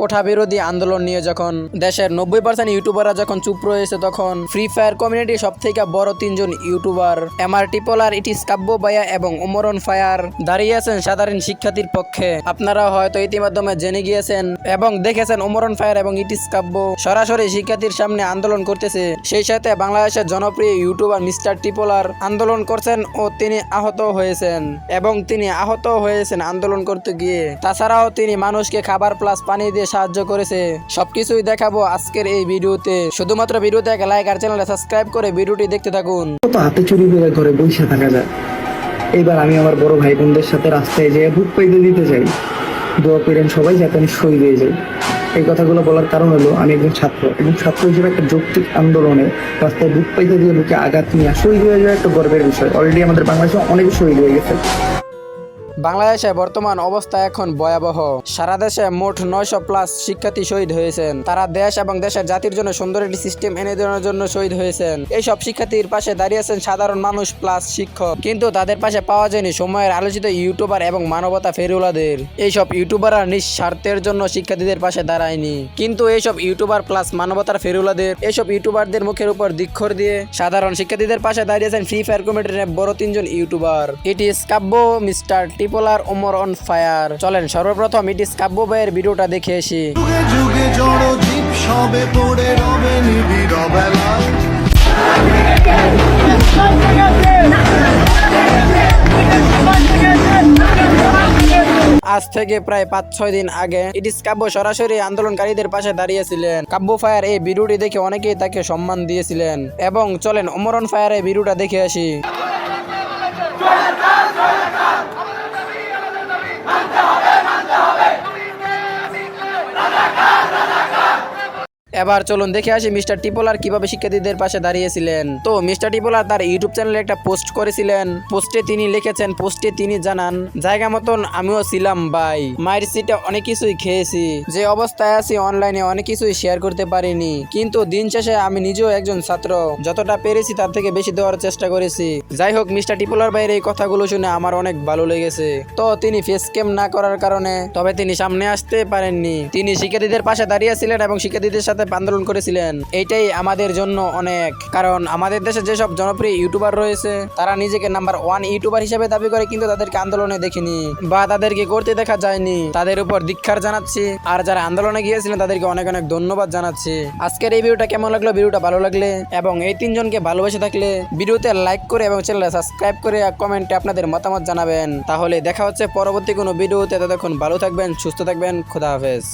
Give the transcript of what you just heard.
কোঠা বিরোধী আন্দোলন নিয়ে যখন দেশের নব্বই পার্সেন্ট ইউটিউবাররা যখন চুপ রয়েছে, তখন ফ্রি ফায়ার কমিউনিটি সব থেকে বড় তিনজন ইউটিউবার এমআর টিপলার ইটিস কাব্য বায়া এবং ওমরন ফায়ার দাঁড়িয়ে আছেন সাধারণ শিক্ষার্থীর পক্ষে। আপনারা হয়তো ইতিমাধ্যমে জেনে গিয়েছেন এবং দেখেছেন ওমরন ফায়ার এবং ইটিস কাব্য সরাসরি শিক্ষার্থীর সামনে আন্দোলন করতেছে। সেই সাথে বাংলাদেশের জনপ্রিয় ইউটিউবার মিস্টার টিপলার আন্দোলন করছেন ও তিনি আহত হয়েছেন এবং তিনি আহত হয়েছেন আন্দোলন করতে গিয়ে। তাছাড়াও তিনি মানুষকে খাবার প্লাস পানি দিয়ে সাহায্য করেছে। সবকিছুই দেখাবো আজকের এই ভিডিওতে। শুধুমাত্র ভিডিওতে এক লাইক আর চ্যানেলটা সাবস্ক্রাইব করে ভিডিওটি দেখতে থাকুন। তো হাতে চুরি করে ঘরে বসে থাকা যায়। এইবার আমি আমার বড় ভাই বোনদের সাথে রাস্তায় যেয়ে বুক পাইতে দিতে চাই। দোয়া করেন সবাই যাতে আমি সই হয়ে যাই। এই কথাগুলো বলার কারণ হলো, আমি একজন ছাত্র। এবং ছাত্র হিসেবে একটা যৌক্তিক আন্দোলনে রাস্তায় বুক পাইতে দিয়ে বুকে আঘাত নিয়ে শহীদ হয়ে যাওয়া একটা গর্বের বিষয়। অলরেডি আমাদের বাংলাদেশে অনেক শহীদ হয়ে গেছে। বাংলাদেশে বর্তমান অবস্থা এখন ভয়াবহ। সারা দেশে মোট নয়শো প্লাস শিক্ষার্থী শহীদ হয়েছেন। তারা দেশ এবং দেশের জাতির জন্য সুন্দর একটি সিস্টেম এনে দেওয়ার জন্য শহীদ হয়েছেন। এইসব শিক্ষার্থীর পাশে দাঁড়িয়েছেন সাধারণ মানুষ প্লাস শিক্ষক। কিন্তু তাদের পাশে পাওয়া যায়নি সময়ের আলোচিত ইউটিউবার এবং মানবতা ফেরুলাদের। এইসব ইউটিউবাররা নিঃস্বার্থের জন্য শিক্ষার্থীদের পাশে দাঁড়ায়নি। কিন্তু এইসব ইউটিউবার প্লাস মানবতার ফেরুলাদের, এইসব ইউটিউবারদের মুখের উপর দীক্ষর দিয়ে সাধারণ শিক্ষার্থীদের পাশে দাঁড়িয়েছেন ফ্রি ফায়ার কমিটির বড় তিনজন YouTuber it is Kabbo mister টিপোলার Omar on fire চলেন সর্বপ্রথম ইট ইস কাব্য ভাইয়ের ভিডিওটা দেখে আসি। যুগে যুগে জড় জীব সবে পড়ে রবে নিবিড় বেলা আজ থেকে প্রায় পাঁচ ছয় দিন আগে ইটিস কাব্য সরাসরি আন্দোলনকারীদের পাশে দাঁড়িয়েছিলেন। কাব্য ফায়ার এই ভিডিওটি দেখে অনেকেই তাকে সম্মান দিয়েছিলেন। এবং চলেন অমরন ফায়ার এই ভিডিওটা দেখে আসি। এবার চলুন দেখে আসি মিস্টার টিপোলার কীভাবে শিক্ষার্থীদের পাশে দাঁড়িয়েছিলেন। তো, মিস্টার টিপোলার তার ইউটিউব চ্যানেলে একটা পোস্ট করেছিলেন। পোস্টে তিনি লিখেছেন, পোস্টে তিনি জানান, জায়গা মতন আমিও ছিলাম ভাই। মায়ের সিটে অনেক কিছুই খেয়েছি। যে অবস্থায় আছি অনলাইনে অনেক কিছুই শেয়ার করতে পারিনি। কিন্তু দিন শেষে আমি নিজেও একজন ছাত্র। যতটা পেরেছি তার থেকে বেশি দেওয়ার চেষ্টা করেছি। যাই হোক, মিস্টার টিপোলার ভাইয়ের এই কথাগুলো শুনে আমার অনেক ভালো লেগেছে। তো, তিনি ফেস ক্যাম না করার কারণে তবে তিনি সামনে আসতে পারেননি। তিনি শিক্ষার্থীদের পাশে দাঁড়িয়েছিলেন এবং শিক্ষার্থীদের সাথে আন্দোলন করেছিলেন, এইটাই আমাদের জন্য অনেক। কারণ আমাদের দেশে যেসব জনপ্রিয় ইউটিউবার রয়েছে, তারা নিজেকে নাম্বার ওয়ান ইউটিউবার হিসেবে দাবি করে, কিন্তু তাদেরকে আন্দোলনে দেখিনি বা তাদেরকে করতে দেখা যায়নি। তাদের উপর দীক্ষার জানাচ্ছি, আর যারা আন্দোলনে গিয়েছিলেন, তাদেরকে অনেক অনেক ধন্যবাদ জানাচ্ছি। আজকের এই ভিডিওটা কেমন লাগল? ভিডিওটা ভালো লাগলে এবং এই তিনজনকে ভালোবেসে থাকলে ভিডিওতে লাইক করে এবং চ্যানেলটা সাবস্ক্রাইব করে কমেন্টে আপনাদের মতামত জানাবেন। তাহলে দেখা হচ্ছে পরবর্তী কোনো ভিডিওতে। ততক্ষণ ভালো থাকবেন, সুস্থ থাকবেন, খোদা হাফেজ।